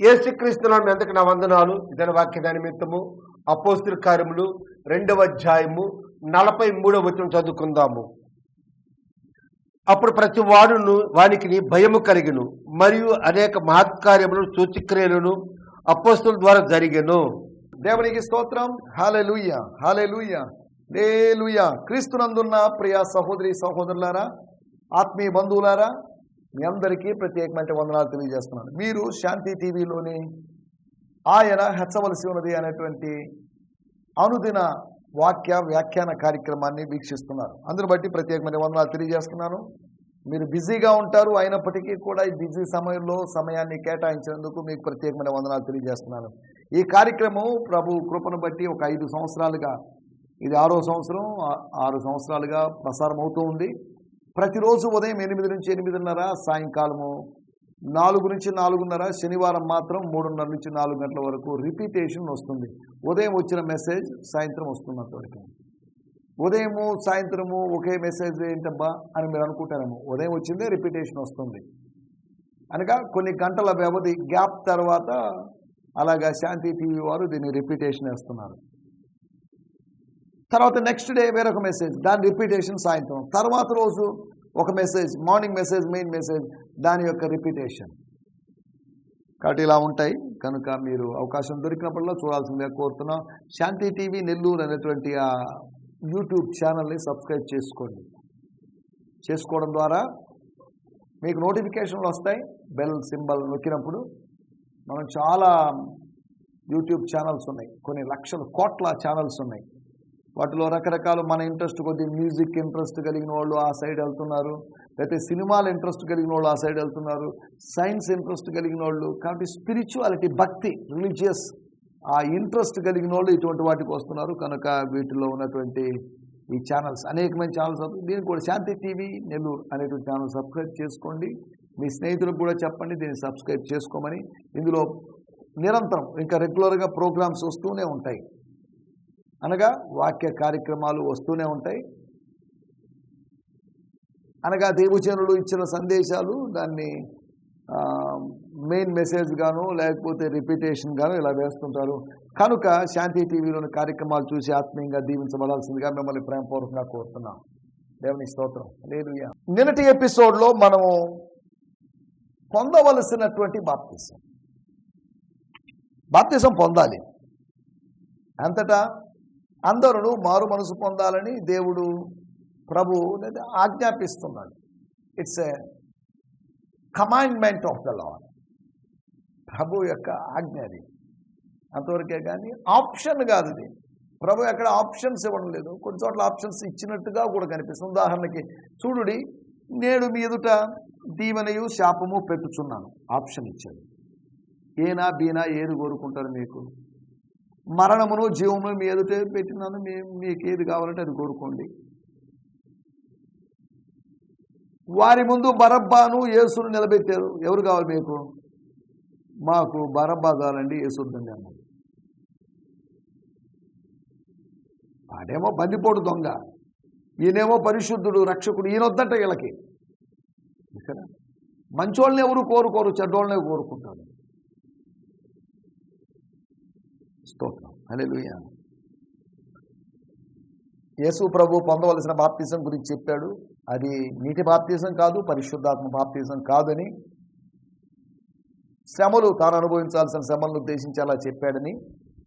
ఏసుక్రీస్తునామం ఎంతకు నా వందనాలు? ఇతని వాక్య నిమిత్తము అపోస్తుల కార్యములు రెండవ అధ్యాయము నలభై మూడవ వచనం చదువుకుందాము. అప్పుడు ప్రతి వాడును వానికి భయము కలిగిను మరియు అనేక మహత్కార్యములు సూచిక్రియలను అపోస్తుల ద్వారా జరిగను. దేవునికి స్తోత్రం. హాలెలూయ హాలెలూయ లేలుయ క్రీస్తునందున్న ప్రియ సహోదరి సహోదరులారా ఆత్మీయ బంధువులారా మీ అందరికీ ప్రత్యేకమైన వందనాలు తెలియజేస్తున్నాను. మీరు శాంతి టీవీలోని ఆయన హెచ్చవలసి ఉన్నది అనేటువంటి అనుదిన వాక్య వ్యాఖ్యాన కార్యక్రమాన్ని వీక్షిస్తున్నారు. అందును బట్టి ప్రత్యేకమైన వందనాలు తెలియజేస్తున్నాను. మీరు బిజీగా ఉంటారు అయినప్పటికీ కూడా ఈ బిజీ సమయంలో సమయాన్ని కేటాయించినందుకు మీకు ప్రత్యేకమైన వందనాలు తెలియజేస్తున్నాను. ఈ కార్యక్రమం ప్రభు కృపను బట్టి ఒక ఐదు సంవత్సరాలుగా ఇది ఆరో సంవత్సరం ఆరు సంవత్సరాలుగా ప్రసారం అవుతూ ఉంది. ప్రతిరోజు ఉదయం ఎనిమిది నుంచి ఎనిమిదిన్నర సాయంకాలము నాలుగు నుంచి నాలుగున్నర శనివారం మాత్రం మూడున్నర నుంచి నాలుగు గంటల వరకు రిపీటేషన్ వస్తుంది. ఉదయం వచ్చిన మెసేజ్ సాయంత్రం వస్తుంది ఉదయము సాయంత్రము ఒకే మెసేజ్ ఏంటబ్బా అని మీరు అనుకుంటారేమో. ఉదయం వచ్చిందే రిపీటేషన్ వస్తుంది. అనగా కొన్ని గంటల వ్యవధి గ్యాప్ తర్వాత అలాగా శాంతి టీవీ వారు దీన్ని రిపీటేషన్ వేస్తున్నారు. తర్వాత నెక్స్ట్ డే వేరొక మెసేజ్ దాని రిపీటేషన్ సాయంత్రం. తర్వాత రోజు ఒక message morning message main message దాని యొక్క రిపీటేషన్ కాబట్టి ఇలా ఉంటాయి. కనుక మీరు అవకాశం దొరికినప్పుడల్లా చూడాల్సిందే కోరుతున్నాం. శాంతి టీవీ నెల్లూరు అనేటువంటి ఆ యూట్యూబ్ ఛానల్ని సబ్స్క్రైబ్ చేసుకోండి. చేసుకోవడం ద్వారా మీకు నోటిఫికేషన్లు వస్తాయి. బెల్ సింబల్ నొక్కినప్పుడు మనం చాలా యూట్యూబ్ ఛానల్స్ ఉన్నాయి. కొన్ని లక్షల కోట్ల ఛానల్స్ ఉన్నాయి. వాటిలో రకరకాల మన ఇంట్రెస్ట్ కొద్ది మ్యూజిక్ ఇంట్రెస్ట్ కలిగిన వాళ్ళు ఆ సైడ్ వెళ్తున్నారు. లేకపోతే సినిమాల ఇంట్రెస్ట్ కలిగిన వాళ్ళు ఆ సైడ్ వెళ్తున్నారు. సైన్స్ ఇంట్రెస్ట్ కలిగిన వాళ్ళు కాబట్టి స్పిరిచువాలిటీ భక్తి రిలీజియస్ ఆ ఇంట్రెస్ట్ కలిగిన వాళ్ళు ఇటువంటి వాటికి వస్తున్నారు. కనుక వీటిలో ఉన్నటువంటి ఈ ఛానల్స్ అనేకమైన ఛానల్స్ దీనికి కూడా శాంతి టీవీ నెల్లూరు అనేటువంటి ఛానల్ సబ్స్క్రైబ్ చేసుకోండి. మీ స్నేహితులకు కూడా చెప్పండి దీన్ని సబ్స్క్రైబ్ చేసుకోమని. ఇందులో నిరంతరం ఇంకా రెగ్యులర్గా ప్రోగ్రామ్స్ వస్తూనే ఉంటాయి. అనగా వాక్య కార్యక్రమాలు వస్తూనే ఉంటాయి. అనగా దేవజనులు ఇచ్చిన సందేశాలు దాన్ని మెయిన్ మెసేజ్ గాను లేకపోతే రిపీటేషన్ గాను ఇలా వేస్తుంటారు. కనుక శాంతి టీవీలోని కార్యక్రమాలు చూసి ఆత్మీయంగా దీవించబడాల్సిందిగా మిమ్మల్ని ప్రేమపూర్వకంగా కోరుతున్నాం. దేవుని స్తోత్రం. లేదు నిన్నటి ఎపిసోడ్లో మనము పొందవలసినటువంటి బాప్తిసం. బాప్తిసం పొందాలి. అంతటా అందరూ మారు మనసు పొందాలని దేవుడు ప్రభు ఆజ్ఞాపిస్తున్నాడు. It's a commandment of the Lord ప్రభు యొక్క ఆజ్ఞ అది. అంతవరకే కానీ ఆప్షన్ కాదు ఇది. ప్రభు ఎక్కడ ఆప్షన్స్ ఇవ్వడం లేదు. కొన్ని చోట్ల ఆప్షన్స్ ఇచ్చినట్టుగా కూడా కనిపిస్తుంది. ఉదాహరణకి చూడుడి నేడు మీ ఎదుట దీవెనయు శాపము పెట్టుచున్నాను. ఆప్షన్ ఇచ్చాడు. ఏనా బీనా ఏది కోరుకుంటారు మీకు? మరణమును జీవమును మీ ఎదుటే పెట్టినాను మీ మీకు ఏది కావాలంటే అది కోరుకోండి. వారి ముందు బరబ్బాను యేసును నిలబెట్టారు. ఎవరు కావాలి మీకు? మాకు బరబ్బా కావాలండి యేసుద్దండి అన్నారు. వాడేమో బందిపోడు దొంగ. ఈయనేమో పరిశుద్ధుడు రక్షకుడు ఈయన వద్దంట వీళ్ళకి. మంచోళ్ళని ఎవరు కోరుకోరు చెడ్డోళ్ళనే కోరుకుంటారు. స్తోత్రం. హల్లెలూయ. యేసు ప్రభు పొందవలసిన బాప్తీసం గురించి చెప్పాడు. అది నీటి బాప్తీసం కాదు పరిశుద్ధాత్మ బాప్తీసం కాదని. శ్రమలు తాను అనుభవించాల్సిన శ్రమలను ఉద్దేశించి అలా చెప్పాడని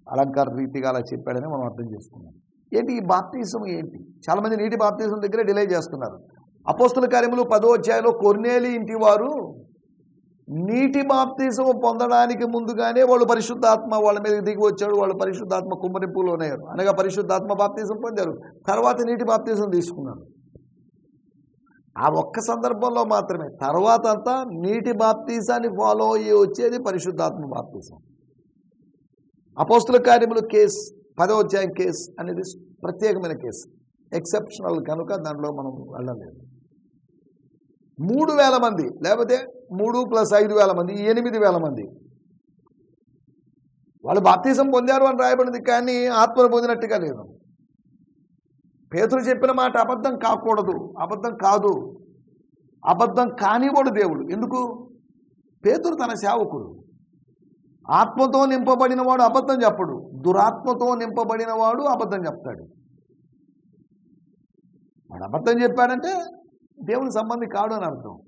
అలంకార రీతిగా అలా చెప్పాడని మనం అర్థం చేసుకున్నాం. ఏంటి ఈ బాప్తీసం ఏంటి? చాలామంది నీటి బాప్తీసం దగ్గరే డిలే చేస్తున్నారు. అపోస్తుల కార్యములు పదో అధ్యాయంలో కొర్నేలి ఇంటి వారు నీటి బాప్తిజం పొందడానికి ముందుగానే వాళ్ళు పరిశుద్ధాత్మ వాళ్ళ మీద దిగి వచ్చాడు. వాళ్ళు పరిశుద్ధాత్మ కుమ్మరింపులోనే అనగా పరిశుద్ధాత్మ బాప్తీసం పొందారు. తర్వాత నీటి బాప్తీసం తీసుకున్నారు ఆ ఒక్క సందర్భంలో మాత్రమే. తర్వాత అంతా నీటి బాప్తీసాన్ని ఫాలో అయ్యి వచ్చేది పరిశుద్ధాత్మ బాప్తీసం. అపోస్తుల కార్యములు కేసు పదో అధ్యాయం కేసు అనేది ప్రత్యేకమైన కేసు. ఎక్సెప్షనల్ కనుక దాంట్లో మనం వెళ్ళలేదు. మూడు వేల మంది లేకపోతే మూడు ప్లస్ ఐదు వేల మంది ఎనిమిది వేల మంది. వాళ్ళు బాప్తీసం పొందారు అని రాయబడింది కానీ ఆత్మను పొందినట్టుగా లేదు. పేతులు చెప్పిన మాట అబద్ధం కాకూడదు అబద్ధం కాదు. అబద్ధం కానివాడు దేవుడు. ఎందుకు? పేతురు తన సేవకుడు. ఆత్మతో నింపబడిన వాడు అబద్ధం చెప్పడు. దురాత్మతో నింపబడిన వాడు అబద్ధం చెప్తాడు. వాడు అబద్ధం చెప్పాడంటే దేవుని సంబంధి కాడు అని అర్థం.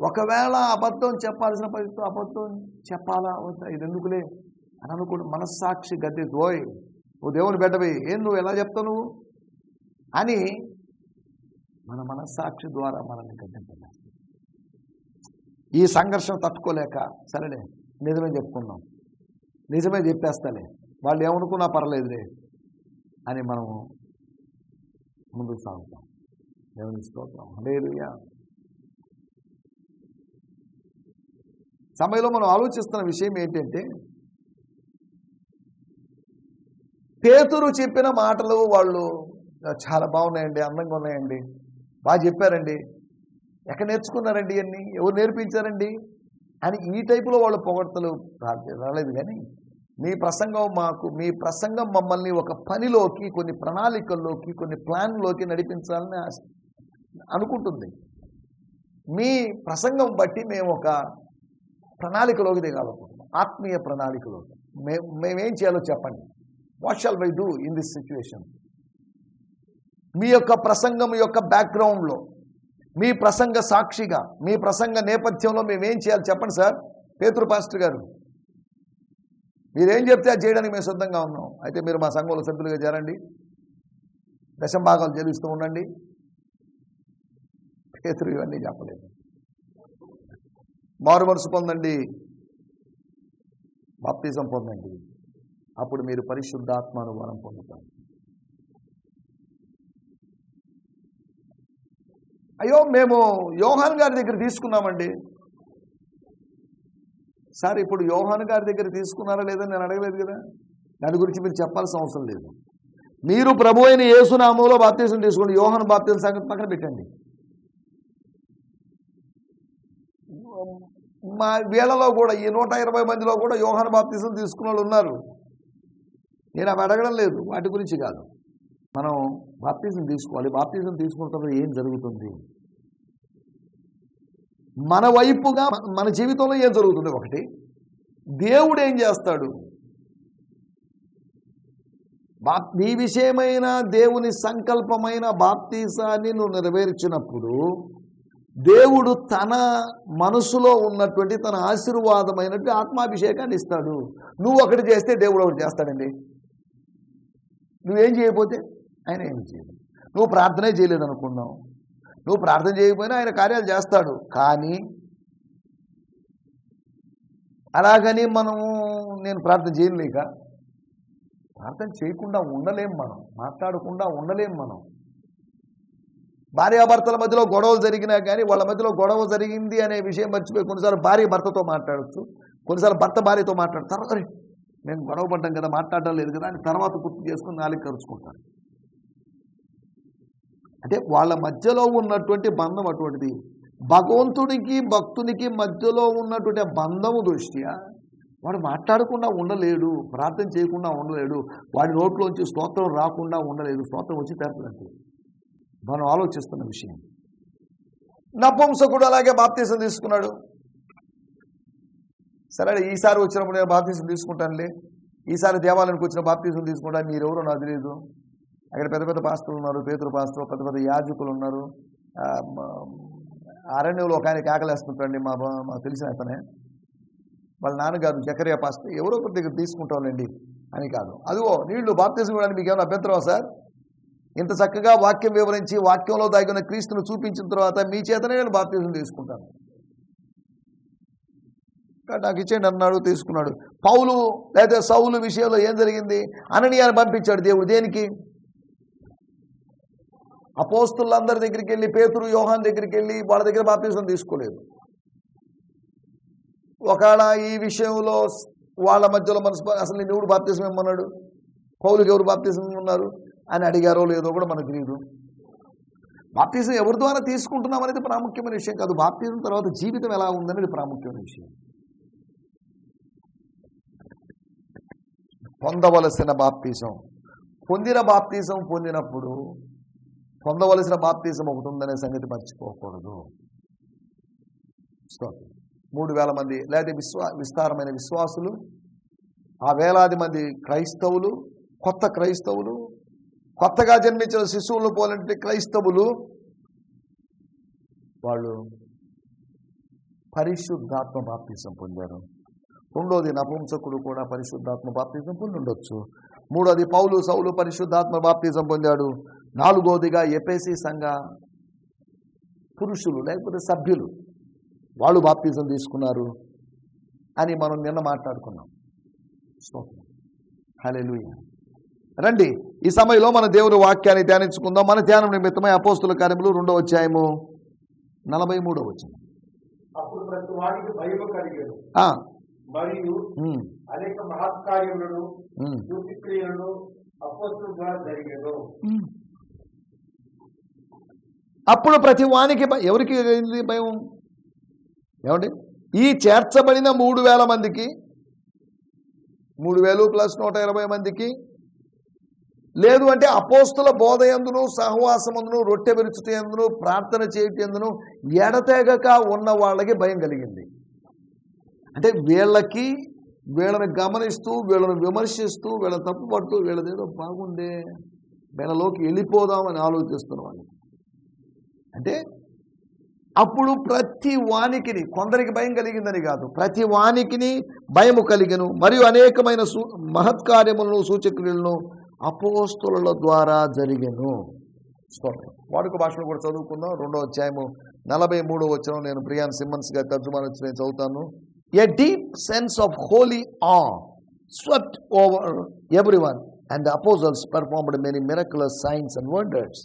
ఒకవేళ అబద్ధం చెప్పాల్సిన పరిస్థితి అబద్ధం చెప్పాలా? వద్దా? ఇది ఎందుకులే? అని అనుకుంటూ మనస్సాక్షి గద్దె ఓయ్ ఓ దేవుని బిడ్డవి ఏం నువ్వు ఎలా చెప్తావు నువ్వు? అని మన మనస్సాక్షి ద్వారా మనల్ని గద్దెంపలేదు ఈ సంఘర్షణ తట్టుకోలేక సరేలే నిజమే చెప్పుకున్నాం నిజమే చెప్పేస్తాలే. వాళ్ళు ఏమనుకున్నా పర్లేదులే అని మనము ముందుకు సాగుతాం. దేవుని స్తోత్రం. లేదు సమయంలో మనం ఆలోచిస్తున్న విషయం ఏంటంటే పేతురు చెప్పిన మాటలు వాళ్ళు చాలా బాగున్నాయండి అందంగా ఉన్నాయండి బాగా చెప్పారండి. ఎక్కడ నేర్చుకున్నారండి అన్ని ఎవరు నేర్పించారండి? అని ఈ టైపులో వాళ్ళు పొగడతలు రాలేదు కానీ మీ ప్రసంగం మాకు మీ ప్రసంగం మమ్మల్ని ఒక పనిలోకి కొన్ని ప్రణాళికల్లోకి కొన్ని ప్లాన్లోకి నడిపించాలని అనుకుంటుంది. మీ ప్రసంగం బట్టి మేము ఒక ప్రణాళికలోకి దిగాలనుకుంటున్నాం ఆత్మీయ ప్రణాళికలోకి మే మేమేం చేయాలో చెప్పండి. What shall we do in this situation మీ యొక్క ప్రసంగం యొక్క బ్యాక్గ్రౌండ్లో మీ ప్రసంగ సాక్షిగా మీ ప్రసంగ నేపథ్యంలో మేమేం చేయాలి చెప్పండి సార్? పేతురు పాస్టర్ గారు. మీరేం చెప్తే అది చేయడానికి మేము సిద్ధంగా ఉన్నాం. అయితే మీరు మా సంఘంలో సభ్యులుగా చేరండి. దశంభాగాలు చెల్లిస్తూ ఉండండి. పేతురు ఇవన్నీ చెప్పలేదు. మారు మనసు పొందండి. బాప్తిజం పొందండి. అప్పుడు మీరు పరిశుద్ధాత్మానుభవం పొందుతారు. అయ్యో మేము యోహాన్ గారి దగ్గర తీసుకున్నామండి. సార్ ఇప్పుడు యోహాన్ గారి దగ్గర తీసుకున్నారా లేదని నేను అడగలేదు కదా? దాని గురించి మీరు చెప్పాల్సిన అవసరం లేదు. మీరు ప్రభు అయిన యేసునామంలో బాప్తీసం తీసుకోండి. యోహాన్ బాప్తీసం సంగతి పక్కన పెట్టండి. మా వీళ్ళలో కూడా ఈ నూట ఇరవై మందిలో కూడా యోహాన్ బాప్తీసం తీసుకున్న వాళ్ళు ఉన్నారు. నేను అవి అడగడం లేదు వాటి గురించి కాదు. మనం బాప్తీసం తీసుకోవాలి. బాప్తీసం తీసుకున్న తర్వాత ఏం జరుగుతుంది? మన వైపుగా మన జీవితంలో ఏం జరుగుతుంది ఒకటి? దేవుడు ఏం చేస్తాడు? బా నీ విషయమైన దేవుని సంకల్పమైన బాప్తీసాన్ని నువ్వు నెరవేర్చినప్పుడు దేవుడు తన మనసులో ఉన్నటువంటి తన ఆశీర్వాదమైనటువంటి ఆత్మాభిషేకాన్ని ఇస్తాడు. నువ్వు ఒకటి చేస్తే దేవుడు ఒకటి చేస్తాడండి. నువ్వేం చేయకపోతే ఆయన ఏం చేయదు నువ్వు ప్రార్థనే చేయలేదు అనుకున్నావు నువ్వు ప్రార్థన చేయకపోయినా ఆయన కార్యాలు చేస్తాడు. కానీ అలాగని మనము నేను ప్రార్థన చేయలేక ప్రార్థన చేయకుండా ఉండలేం మనం. మాట్లాడకుండా ఉండలేం మనం. భార్యాభర్తల మధ్యలో గొడవలు జరిగినా కానీ వాళ్ళ మధ్యలో గొడవ జరిగింది అనే విషయం మర్చిపోయి కొన్నిసార్లు భార్య భర్తతో మాట్లాడచ్చు. కొన్నిసార్లు భర్త భార్యతో మాట్లాడతారు తర్వాత "అరే, గొడవ పడ్డాం కదా మాట్లాడడం లేదు కదా అని తర్వాత గుర్తు చేసుకుని నాలుగు కరుచుకుంటారు. అంటే వాళ్ళ మధ్యలో ఉన్నటువంటి బంధం అటువంటిది. భగవంతుడికి భక్తునికి మధ్యలో ఉన్నటువంటి బంధము దృష్ట్యా వాడు మాట్లాడకుండా ఉండలేడు ప్రార్థన చేయకుండా ఉండలేడు వాడి నోట్లోంచి స్తోత్రం రాకుండా ఉండలేదు స్తోత్రం వచ్చి తెరపదంటే మనం ఆలోచిస్తున్న విషయం. నపుంసకుడు అలాగే బాప్తీసం తీసుకున్నాడు. సరే ఈసారి వచ్చినప్పుడు నేను బాప్తీసం తీసుకుంటానులే. ఈసారి దేవాలయానికి వచ్చిన బాప్తీసం తీసుకుంటాను మీరెవరో నాకు తెలియదు అక్కడ పెద్ద పెద్ద పాస్తులు ఉన్నారు పేతురు పాస్టర్ పెద్ద పెద్ద యాజకులు ఉన్నారు. అరణ్యంలో ఒక ఆయన కేకలేస్తుంటాడండి మా మాకు తెలిసిన అతనే. వాళ్ళ నాన్నగారు జకరియా పాస్త ఎవరో ఒకరి దగ్గర తీసుకుంటాంలేండి అని కాదు. అదిగో నీళ్ళు బాప్తీసం ఇవ్వడానికి మీకు ఏమైనా అభ్యంతరమా సార్? ఇంత చక్కగా వాక్యం వివరించి వాక్యంలో దాగిన క్రీస్తును చూపించిన తర్వాత మీ చేతనే నేను బాప్తీసం తీసుకుంటాను. నాకు ఇచ్చేయండి అన్నాడు తీసుకున్నాడు. పౌలు లేదా సౌలు విషయంలో ఏం జరిగింది? అననీయాన్ని పంపించాడు దేవుడు. దేనికి? అపోస్తులందరి దగ్గరికి వెళ్ళి పేతురు యోహాన్ దగ్గరికి వెళ్ళి వాళ్ళ దగ్గర బాప్తీసం తీసుకోలేదు. ఒకవేళ ఈ విషయంలో వాళ్ళ మధ్యలో మనసు అసలు నేను ఎవడు బాప్తీసం ఇమ్మన్నాడు? పౌలుకి ఎవరు బాప్తీసం ఉన్నారు అని అడిగారో లేదో కూడా మనకు తెలియదు బాప్తీసం ఎవరి ద్వారా తీసుకుంటున్నాం అనేది ప్రాముఖ్యమైన విషయం కాదు. బాప్తీసం తర్వాత జీవితం ఎలా ఉందనేది ప్రాముఖ్యమైన విషయం. పొందవలసిన బాప్తీసం. పొందిన బాప్తీసం పొందినప్పుడు పొందవలసిన బాప్తీసం ఒకటి ఉందనే సంగతి మర్చిపోకూడదు. మూడు వేల మంది లేదా విశ్వా విస్తారమైన విశ్వాసులు ఆ వేలాది మంది క్రైస్తవులు కొత్త క్రైస్తవులు కొత్తగా జన్మించిన శిశువులు పోలంటే క్రైస్తవులు వాళ్ళు పరిశుద్ధాత్మ బాప్తీసం పొందారు. రెండోది నపుంసకుడు కూడా పరిశుద్ధాత్మ బాప్తీసం పొంది ఉండొచ్చు. మూడోది పౌలు సౌలు పరిశుద్ధాత్మ బాప్తీసం పొందాడు. నాలుగోదిగా ఎపేసి సంఘ పురుషులు లేకపోతే సభ్యులు వాళ్ళు బాప్తీసం తీసుకున్నారు అని మనం నిన్న మాట్లాడుకున్నాం. స్తోత్రం. హల్లెలూయా. రండి. ఈ సమయంలో మన దేవుని వాక్యాన్ని ధ్యానించుకుందాం. మన ధ్యానం నిమిత్తమై అపోస్తుల కార్యములు రెండో అధ్యాయము నలభై మూడో వచ్చింది అప్పుడు ప్రతి అనేక మహత్కార్యములను సూచిక్రియలను జరిగేదు. అప్పుడు వానికి ఎవరికి కలిగింది భయం? ఏమండి? ఈ చేర్చబడిన మూడు వేల మందికి మూడు వేలు ప్లస్ నూట ఇరవై మందికి లేదు అంటే అపోస్తుల బోధ ఎందును సహవాసమందును రొట్టె విరుచుట ఎందును ప్రార్థన చేయటం ఎందును ఎడతెగక ఉన్న వాళ్ళకి భయం కలిగింది. అంటే వీళ్ళకి వీళ్ళని గమనిస్తూ వీళ్ళని విమర్శిస్తూ వీళ్ళ తప్పు పడుతూ వీళ్ళదేదో బాగుండే వీళ్ళలోకి వెళ్ళిపోదామని ఆలోచిస్తున్న వాళ్ళు. అంటే అప్పుడు ప్రతి వానికిని కొందరికి భయం కలిగిందని కాదు ప్రతి వానికిని భయము కలిగను. మరియు అనేకమైన సూ మహత్కార్యములను సూచక్రియలను అపోస్తుల ద్వారా జరిగను. స్తోత్రం వాడుక భాషలో కూడా చదువుకుందాం. రెండో అధ్యాయము నలభై మూడో వచ్చిన నేను ప్రియాన్ సిమ్మన్స్ గారి తర్జుమాన్ వచ్చి నేను చదువుతాను. A deep sense of holy awe swept over everyone and the apostles performed many miraculous signs and wonders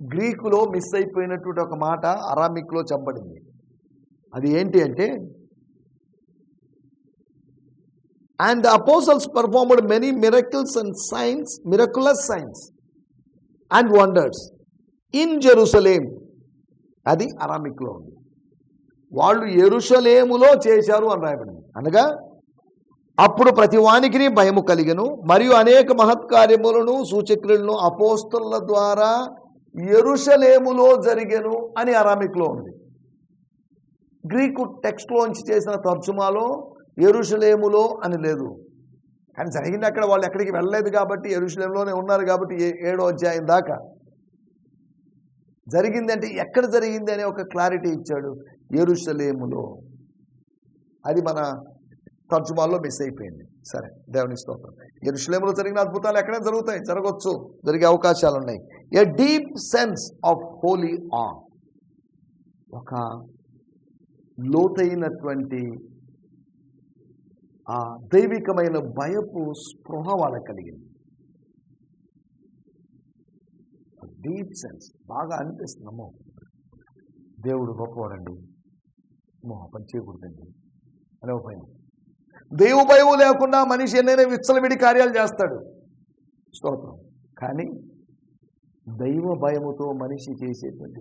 గ్రీకులో మిస్ అయిపోయినటువంటి ఒక మాట అరామిక్లో చెప్పబడింది. అది ఏంటి అంటే and the apostles performed many miracles and signs miraculous signs and wonders in Jerusalem అది అరామిక్లో ఉంది. వాళ్ళు ఎరుషలేములో చేశారు అని రాయబడింది. అనగా అప్పుడు ప్రతి వానికి భయము కలిగను మరియు అనేక మహత్కార్యములను సూచక్రియలను అపోస్తుల ద్వారా ఎరుషలేములో జరిగెను అని అరామిక్లో ఉంది. గ్రీకు టెక్స్ట్లోంచి చేసిన తర్జుమాలో ఎరుషలేములో అని లేదు. కానీ జరిగింది అక్కడ వాళ్ళు ఎక్కడికి వెళ్ళలేదు కాబట్టి ఎరుషలేంలోనే ఉన్నారు కాబట్టి ఏ- ఏడో అధ్యాయం దాకా. జరిగిందంటే ఎక్కడ జరిగింది అనే ఒక క్లారిటీ ఇచ్చాడు ఎరుషలేములో. అది మన తర్జుమాల్లో మిస్ అయిపోయింది. సరే దేవుని స్తోత్రం. ఎరుషలేములో జరిగిన అద్భుతాలు ఎక్కడైనా జరుగుతాయి? జరగవచ్చు జరిగే అవకాశాలు ఉన్నాయి. A deep sense of holy awe ఒక లోతైనటువంటి ఆ దైవికమైన భయపు స్పృహ వాళ్ళకి కలిగింది. డీప్ సెన్స్ బాగా అనిపిస్తుంది. అమ్మో! దేవుడు గొప్పవాడండి. అమ్మో! పని చేయకూడదండి. అనే ఒక భయం. దేవు భయం లేకుండా మనిషి ఎన్నైనా విచ్చలవిడి కార్యాలు చేస్తాడు. స్తోత్రం. కానీ దైవ భయముతో మనిషి చేసేటువంటి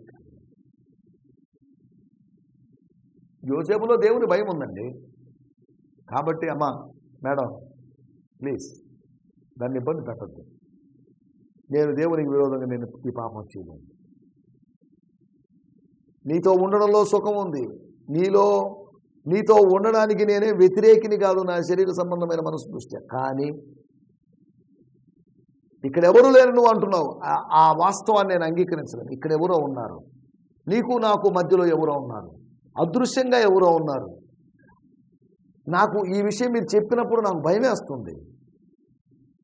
యోసేపులో దేవుని భయం ఉందండి. కాబట్టి అమ్మా మేడం ప్లీజ్ దాన్ని ఇబ్బంది పెట్టద్దు. నేను దేవునికి విరోధంగా నేను ఈ పాపం చేయలేను. నీతో ఉండడంలో సుఖం ఉంది. నీలో నీతో ఉండడానికి నేనే వ్యతిరేకిని కాదు నా శరీర సంబంధమైన మనసు దృష్ట్యా కానీ ఇక్కడ ఎవరు లేరు నువ్వు అంటున్నావు. ఆ- ఆ వాస్తవాన్ని నేను అంగీకరించలేను. ఇక్కడ ఎవరో ఉన్నారు. నీకు నాకు మధ్యలో ఎవరో ఉన్నారు. అదృశ్యంగా ఎవరో ఉన్నారు. నాకు ఈ విషయం మీరు చెప్పినప్పుడు నాకు భయమేస్తుంది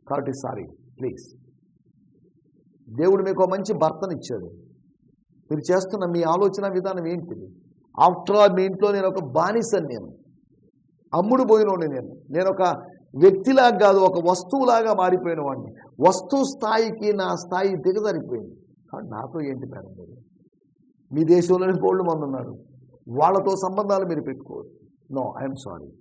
కాబట్టి సారీ ప్లీజ్. దేవుడు మీకు ఒక మంచి భర్తనిచ్చాడు. మీరు చేస్తున్న మీ ఆలోచన విధానం ఏంటిది ఆఫ్టర్ ఆల్ మీ ఇంట్లో నేను ఒక బానిసని నేను. అమ్ముడు పోయినోడిని నేను. నేను ఒక వ్యక్తిలాగా కాదు ఒక వస్తువులాగా మారిపోయిన వాడిని వస్తువు స్థాయికి నా స్థాయి దిగజారిపోయింది. కానీ నాతో ఏంటి మేడం మీరు మీ దేశంలోని కోళ్ళు మంది ఉన్నారు. వాళ్ళతో సంబంధాలు మీరు పెట్టుకోవద్దు. నో ఐఎమ్ సారీ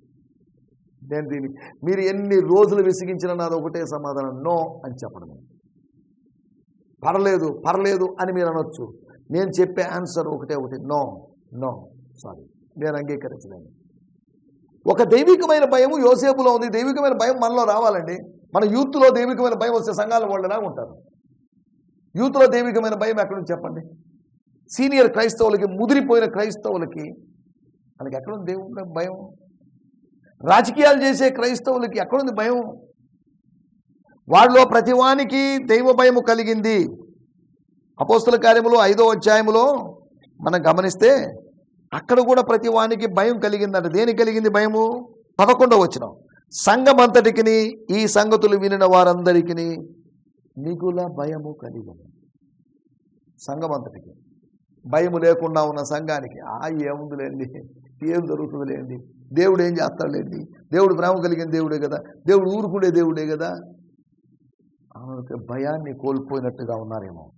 నేను దీనికి మీరు ఎన్ని రోజులు విసిగించినా నాది ఒకటే సమాధానం నో అని చెప్పడం పర్లేదు పర్లేదు అని మీరు అనొచ్చు. నేను చెప్పే ఆన్సర్ ఒకటే ఒకటి నో నో సారీ నేను అంగీకరించలేను. ఒక దైవికమైన భయం యోసేపులో ఉంది. దైవికమైన భయం మనలో రావాలండి. మన యూత్లో దైవికమైన భయం వస్తే సంఘాల వాళ్ళలా ఉంటారు. యూత్లో దైవికమైన భయం ఎక్కడి నుంచి చెప్పండి? సీనియర్ క్రైస్తవులకి ముదిరిపోయిన క్రైస్తవులకి వాళ్ళకి ఎక్కడుంది దేవుడి భయం? రాజకీయాలు చేసే క్రైస్తవులకి ఎక్కడుంది భయం? వాళ్ళలో ప్రతివానికి దైవ భయము కలిగింది. అపోస్తుల కార్యములో ఐదో అధ్యాయములో మనం గమనిస్తే అక్కడ కూడా ప్రతి వానికి భయం కలిగిందంట. దేనికి కలిగింది భయము? పదకొండవ వచ్చిన సంఘమంతటికి ఈ సంగతులు వినిన వారందరికీ మిగుల భయము కలిగింది. సంఘమంతటికి. భయము లేకుండా ఉన్న సంఘానికి ఆ ఏముందిలేండి? ఏం జరుగుతుందిలేండి? దేవుడు ఏం చేస్తాడులేండి? దేవుడు ప్రేమ కలిగిన దేవుడే కదా? దేవుడు ఊరుకునే దేవుడే కదా? ఆమెకు భయాన్ని కోల్పోయినట్టుగా ఉన్నారేమో.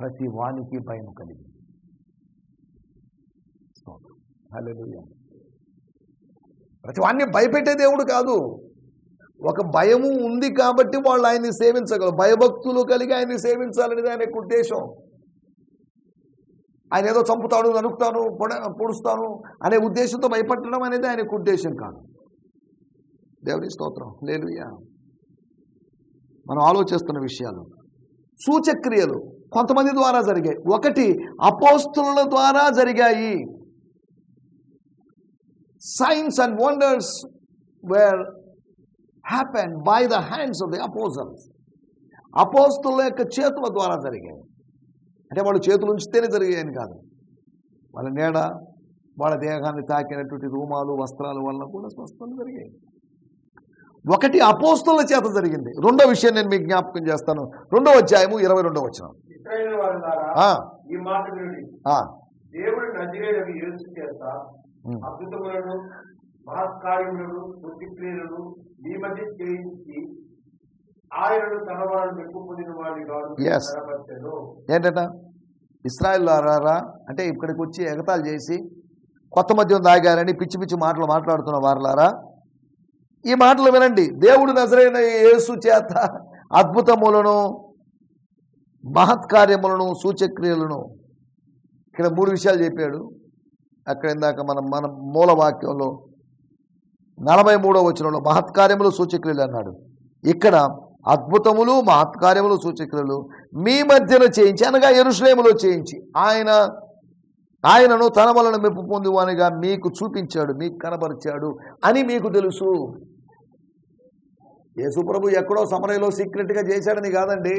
ప్రతి వానికి భయం కలిగింది. ప్రతి వాడిని భయపెట్టే దేవుడు కాదు. ఒక భయము ఉంది కాబట్టి వాళ్ళు ఆయన్ని సేవించగలరు. భయభక్తులు కలిగి ఆయన్ని సేవించాలనేది ఆయన ఉద్దేశం. ఆయన ఏదో చంపుతాడు నరుకుతాను పొడ పొడుస్తాను అనే ఉద్దేశంతో భయపట్టడం అనేది ఆయనకు ఉద్దేశం కాదు. దేవుని స్తోత్రం. లేదు మనం ఆలోచిస్తున్న విషయాలు. సూచక్రియలు కొంతమంది ద్వారా జరిగాయి. ఒకటి అపోస్తుల ద్వారా జరిగాయి. Signs and wonders were happen by the hands of the apostles అపోస్తుల యొక్క చేతుల ద్వారా జరిగాయి. అంటే వాళ్ళు చేతులు ఉంచితేనే జరిగాయని కాదు. వాళ్ళ నీడ వాళ్ళ దేహాన్ని తాకినటువంటి రూమాలు వస్త్రాల వల్ల కూడా స్వస్థలు జరిగాయి. ఒకటి అపోస్తుల చేత జరిగింది. రెండో విషయం నేను మీకు జ్ఞాపకం చేస్తాను. రెండో అధ్యాయము ఇరవై రెండో వచ్చిన ఇశ్రాయేలు వారులారా, ఇస్రాయల్ రారా అంటే ఇక్కడికి వచ్చి ఎగతాలు చేసి కొత్త మద్యం తాగారని పిచ్చి పిచ్చి మాటలు మాట్లాడుతున్న వారులారా? ఈ మాటలు వినండి. దేవుడు నజరైన యేసు చేత అద్భుతములను మహత్కార్యములను సూచక్రియలను ఇక్కడ మూడు విషయాలు చెప్పాడు. అక్కడ ఇందాక మనం మన మూలవాక్యంలో నలభై మూడో వచనంలో మహత్కార్యములు సూచక్రియలు అన్నాడు. ఇక్కడ అద్భుతములు మహత్కార్యములు సూచక్రియలు మీ మధ్యన చేయించి అనగా ఎరుశ్లేములో చేయించి ఆయన ఆయనను తన వలన మెప్పు పొందువానిగా మీకు చూపించాడు మీకు కనబరిచాడు అని మీకు తెలుసు. యేసుప్రభు ఎక్కడో సమరయలో సీక్రెట్గా చేశాడని కాదండి.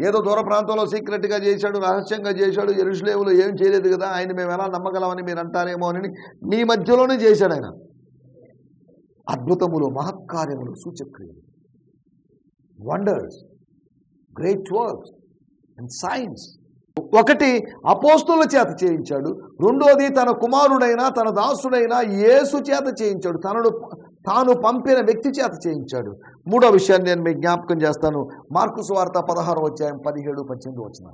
ఏదో దూర ప్రాంతంలో సీక్రెట్గా చేశాడు రహస్యంగా చేశాడు ఎరుశ్లేములో ఏం చేయలేదు కదా ఆయన మేము ఎలా నమ్మగలమని మీరు అంటారేమో అని మీ మధ్యలోనే చేశాడు ఆయన. అద్భుతములు మహత్కార్యములు సూచక్రియలు. Wonders great works and signs ఒకటి అపోస్తుల చేత చేయించాడు. రెండోది తన కుమారుడైన తన దాసుడైన యేసు చేత చేయించాడు. తనను తాను పంపిన వ్యక్తి చేత చేయించాడు. మూడో విషయాన్ని నేను మీకు జ్ఞాపకం చేస్తాను. మార్కు సువార్త పదహారు వచ్చాయం పదిహేడు పద్దెనిమిది వచ్చిన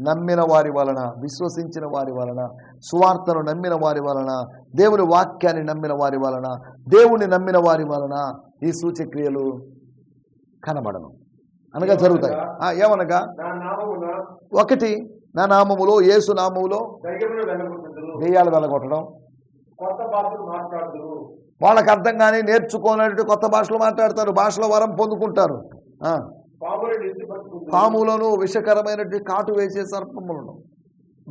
నమ్మిన వారి వలన విశ్వసించిన వారి వలన సువార్తను నమ్మిన వారి వలన దేవుని వాక్యాన్ని నమ్మిన వారి వలన దేవుని నమ్మిన వారి వలన ఈ సూచక్రియలు కనబడను. అనగా జరుగుతాయి. ఏమనగా? ఒకటి నా నామములో యేసు నామములో దెయ్యాలు వెళ్ళగొట్టడం వాళ్ళకి అర్థం కానీ నేర్చుకోనట్టు కొత్త భాషలో మాట్లాడతారు. భాషలో వరం పొందుకుంటారు. పాములను విషకరమైనటువంటి కాటు వేసే సర్పములను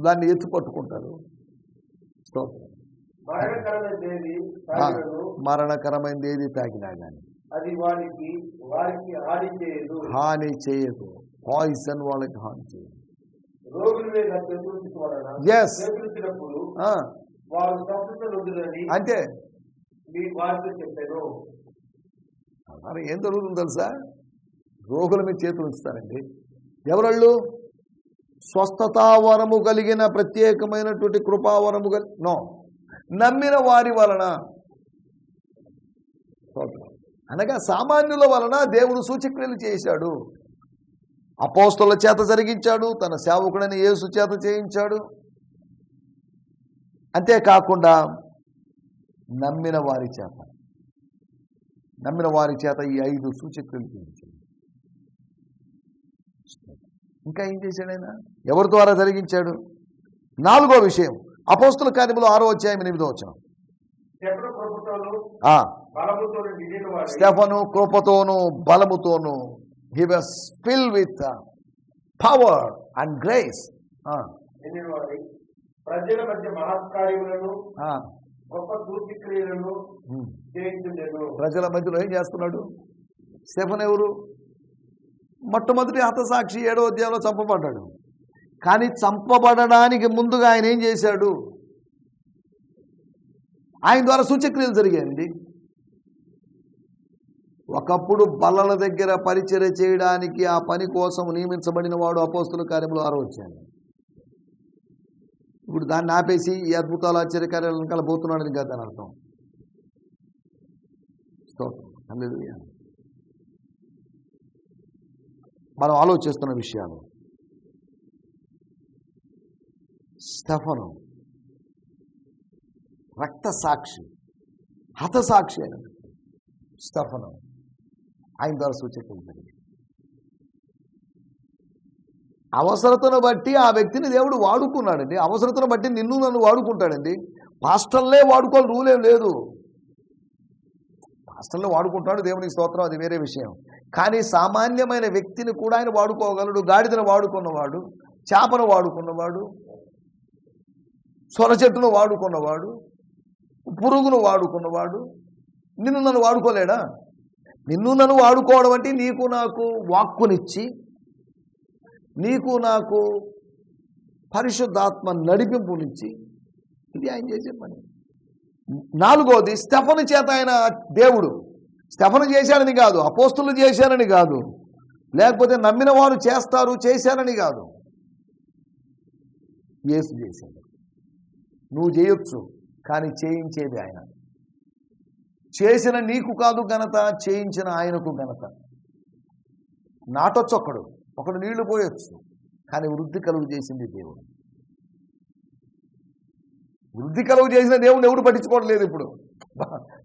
దాన్ని ఎత్తు పట్టుకుంటారు. మరణకరమైనది ఏది తాగినా కానీ అది వారికి వారికి హాని చేయదు. హాని చేయదు. పాయిజన్ వాళ్ళకి హాని చేయదు. అంటే? ఏం జరుగుతుందో తెలుసా? రోగుల మీద చేతులు ఉంచుతారండి. ఎవరళ్ళు? స్వస్థతావరము కలిగిన ప్రత్యేకమైనటువంటి కృపావరము కలి నో. నమ్మిన వారి వలన. అనగా సామాన్యుల వలన దేవుడు సూచక్రియలు చేశాడు. అపోస్తుల చేత జరిగించాడు తన సేవకుడని యేసు చేత చేయించాడు. అంతేకాకుండా నమ్మిన వారి చేత. నమ్మిన వారి చేత ఈ ఐదు సూచక్రియలు చేయించాడు. ఇంకా ఏం చేశాడు ఆయన ఎవరి ద్వారా జరిగించాడు? నాలుగో విషయం. అపోస్తుల కార్యములు ఆరో అధ్యాయం ఎనిమిదో వచ్చాం స్టెఫను కృపతోను బలముతోను he was fill with power and grace ప్రజల మధ్య మహత్కార్యములను గొప్ప ప్రజల మధ్యలో ఏం చేస్తున్నాడు? స్టెఫన్ ఎవరు? మొట్టమొదటి హతసాక్షి ఏడో అధ్యాయంలో చంపబడ్డాడు. కానీ చంపబడడానికి ముందుగా ఆయన ఏం చేశాడు? ఆయన ద్వారా సూచక్రియలు జరిగాయండి. ఒకప్పుడు బల్లల దగ్గర పరిచర్య చేయడానికి ఆ పని కోసం నియమించబడిన వాడు అపోస్తుల కార్యంలో ఆరవచ్చాడు ఇప్పుడు దాన్ని ఆపేసి ఈ అద్భుతాలు ఆశ్చర్యకార్యాలు వెనకాల పోతున్నాడని కాదు అర్థం. స్తోత్రం. మనం ఆలోచిస్తున్న విషయాలు. స్టెఫను రక్త సాక్షి హతసాక్షి అయిన స్టెఫను ఆయన ద్వారా సూచించబడింది. అవసరతను బట్టి ఆ వ్యక్తిని దేవుడు వాడుకున్నాడండి. అవసరతను బట్టి నిన్ను నన్ను వాడుకుంటాడండి. పాస్టర్లే వాడుకోవాలి రూలేం లేదు. పాస్టర్లే వాడుకుంటాడు దేవునికి స్తోత్రం అది వేరే విషయం. కానీ సామాన్యమైన వ్యక్తిని కూడా ఆయన వాడుకోగలడు గాడిదను వాడుకున్నవాడు చేపను వాడుకున్నవాడు సొర చెట్టును వాడుకున్నవాడు పురుగును వాడుకున్నవాడు. నిన్ను నన్ను వాడుకోలేడా? నిన్ను నన్ను వాడుకోవడం అంటే నీకు నాకు వాక్కునిచ్చి నీకు నాకు పరిశుద్ధాత్మ నడిపింపునిచ్చి ఇది ఆయన చేసే పని. నాలుగోది స్టెఫను చేత ఆయన దేవుడు. స్టెఫను చేశానని కాదు అపోస్తులు చేశానని కాదు లేకపోతే నమ్మిన వారు చేస్తారు చేశానని కాదు. యేసు చేశాడు. నువ్వు చేయొచ్చు కానీ చేయించేది ఆయన. చేసిన నీకు కాదు ఘనత చేయించిన ఆయనకు ఘనత. నాటొచ్చు ఒకడు ఒకడు నీళ్ళు పోయొచ్చు కానీ వృద్ధి కలుగు చేసింది దేవుడు. వృద్ధి కలుగు చేసిన దేవుడు ఎవడు పట్టించుకోవట్లేదు ఇప్పుడు.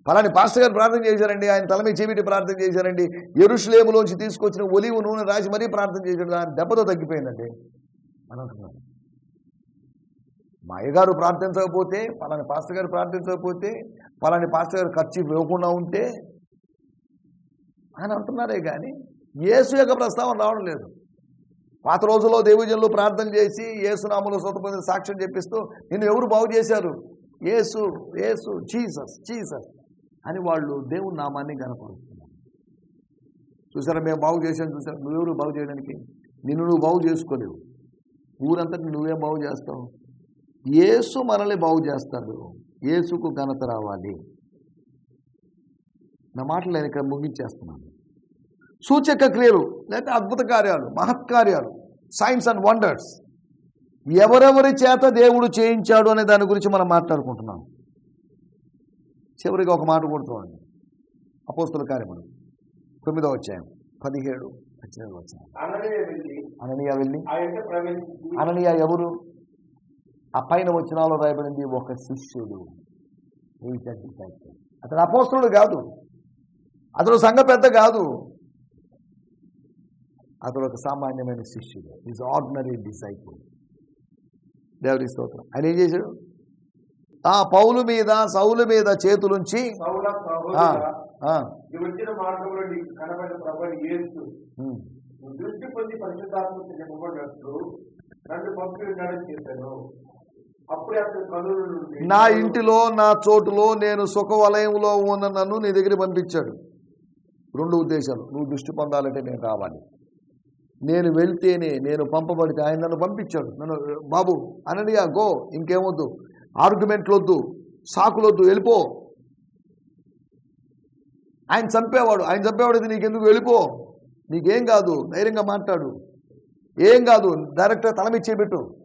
ఫలాని పాస్టర్ గారు ప్రార్థన చేశారండి ఆయన తల మీద చేపెట్టి ప్రార్థన చేశారండి ఎరుషులేములోంచి తీసుకొచ్చిన ఒలివు నూనె రాసి మరీ ప్రార్థన చేశాడు ఆయన దెబ్బతో తగ్గిపోయిందండి. అని అంటున్నాం మా అయ్యగారు ప్రార్థించకపోతే పలాని పాస్టర్ గారు ప్రార్థించకపోతే పలాని పాస్టర్ గారు ఖర్చు ఇవ్వకుండా ఉంటే అని అంటున్నారే కానీ యేసు యొక్క ప్రస్తావన రావడం లేదు. పాత రోజుల్లో దేవుజనులు ప్రార్థన చేసి యేసునామలో స్వతపొందిన సాక్ష్యం చెప్పిస్తూ నిన్ను ఎవరు బాగు చేశారు? యేసు ఏసు చీసస్ చీసస్ అని వాళ్ళు దేవుని నామాన్ని గనపరుస్తున్నారు చూసారా మేము బాగు చేశాను చూసారా? నువ్వెవరు బాగు చేయడానికి? నిన్ను నువ్వు బాగు చేసుకోలేవు. ఊరంతటి నువ్వేం బాగు చేస్తావు. ఏసు మనల్ని బాగు చేస్తాడు. ఏసుకు ఘనత రావాలి. నా మాటలు నేను ఇక్కడ ముగించేస్తున్నాను. సూచక క్రియలు లేకపోతే అద్భుత కార్యాలు మహత్కార్యాలు సైన్స్ అండ్ వండర్స్ ఎవరెవరి చేత దేవుడు చేయించాడు అనే దాని గురించి మనం మాట్లాడుకుంటున్నాం. చివరిగా ఒక మాట కొడుతున్నాండి అపోస్తుల కార్యములు. తొమ్మిదో వచ్చాయం పదిహేడు పద్దెనిమిది వచ్చాయం అననీయ వెళ్ళి. అననీయ ఎవరు? ఆ పైన వచ్చినాలో రాయబడింది ఒక శిష్యుడు. అతడు అపోస్తుడు కాదు. అతడు సంఘ పెద్ద కాదు. అతడు ఒక సామాన్యమైన శిష్యుడు. ఈజ్ ఆర్డినరీ డిసైపుల్ దేవుడి స్తోత్రం. ఆయన ఏం చేశాడు? ఆ పౌలు మీద సౌలు మీద చేతులుంచి దృష్టి పొంది పరిశుద్ధాత్మకు చెప్పబడినట్లు నన్ను చేశాను నా ఇంటిలో నా చోటులో నేను సుఖవలయంలో ఉన్న నన్ను నీ దగ్గర పంపించాడు. రెండు ఉద్దేశాలు. నువ్వు దృష్టి పొందాలంటే నేను రావాలి. నేను వెళ్తేనే నేను పంపబడితే ఆయన నన్ను పంపించాడు. నన్ను బాబు అననియా గో ఇంకేమొద్దు. ఆర్గ్యుమెంట్లు వద్దు సాకులొద్దు. వెళ్ళిపో. ఆయన చంపేవాడు. ఆయన చంపేవాడు నీకెందుకు? వెళ్ళిపో. నీకేం కాదు. ధైర్యంగా మాట్లాడు. ఏం కాదు. డైరెక్ట్గా తలమీ చేపెట్టు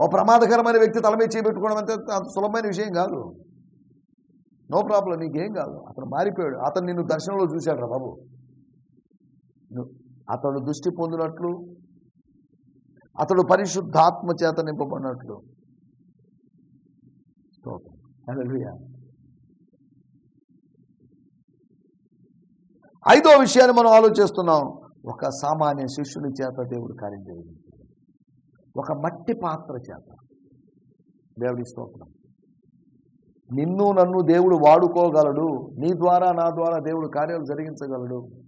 ఓ ప్రమాదకరమైన వ్యక్తి తలమీ చేపెట్టుకోవడం అంతే అంత సులభమైన విషయం కాదు. No problem. నీకేం కాదు. అతను మారిపోయాడు. అతను నిన్ను దర్శనంలో చూశాడు రా బాబు. అతడు దృష్టి పొందినట్లు అతడు పరిశుద్ధాత్మ చేత నింపబడినట్లు. స్తోత్రం. హల్లెలూయా. ఐదో విషయాన్ని మనం ఆలోచిస్తున్నాం. ఒక సామాన్య శిష్యుని చేత దేవుడు కార్యం జరిగింది ఒక మట్టి పాత్ర చేత. దేవుడి స్తోత్రం. నిన్ను నన్ను దేవుడు వాడుకోగలడు. నీ ద్వారా నా ద్వారా దేవుడు కార్యాలు జరిగించగలడు.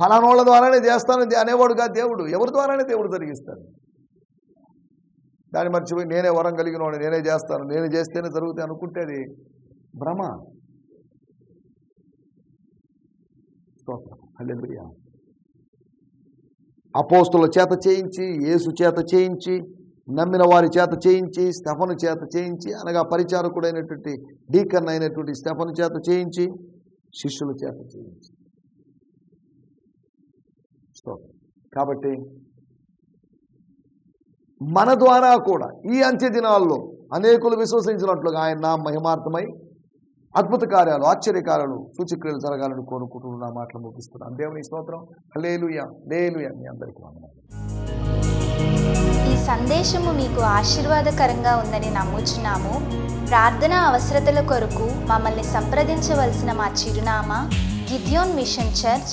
ఫలానోళ్ళ ద్వారానే చేస్తాను అనేవాడు కాదు దేవుడు. ఎవరి ద్వారానే దేవుడు జరిగిస్తాడు? దాన్ని మర్చిపోయి నేనే వరం కలిగిన నేనే చేస్తాను నేను చేస్తేనే జరుగుతాయి అనుకుంటే అది భ్రమ. స్తోత్రం. అపోస్తుల చేత చేయించి యేసు చేత చేయించి నమ్మిన వారి చేత చేయించి స్టెఫను చేత చేయించి అనగా పరిచారకుడైనటువంటి డీకన్ అయినటువంటి స్టెఫను చేత చేయించి శిష్యుల చేత చేయించి. స్తోత్రం కాబట్టి మన ద్వారా కూడా ఈ అంత్య దినాల్లో అనేకులు విశ్వసించినట్లుగా ఆయన నా మహిమార్థమై అద్భుత కార్యాలు ఆశ్చర్య కార్యాలు సూచక్రియలు జరగాలని కోరుకుంటున్న మాటలు ముగిస్తున్నాను. దేవుని స్తోత్రం. లేలుయ లేలుయ మీ అందరికీ వందనాలు. ఈ సందేశము మీకు ఆశీర్వాదకరంగా ఉందని నమ్ముచున్నాము. ప్రార్థన అవసరతల కొరకు మమ్మల్ని సంప్రదించవలసిన మా చిరునామా గిద్యోన్ మిషన్ చర్చ్